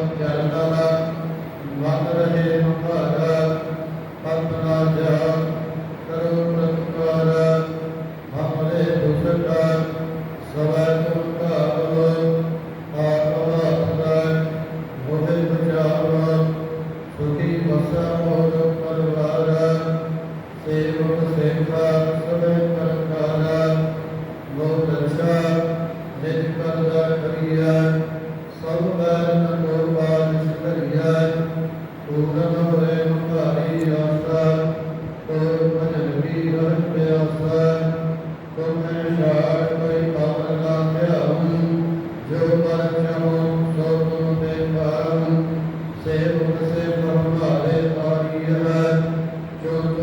ਜਨਤਾ ਦਾ ਵੰਦ ਰਹੇ ਹਮਾਰਾ ਪਤਨਾ ਜਾ ਕਰੋ ਪ੍ਰਤਕਾਰ। ਹਮਰੇ ਦੁਸਕਾ ਸਵੈ ਤੁਕਾਵੋ ਆਤਮਾ ਸਦਾ ਮੋਹਿ ਬਚਾਵੋ ਸੁਖੀ ਵਸਾ ਮੋਰ ਪਰਵਾਰ, ਸੇਵਕ ਸੇਵਾ Go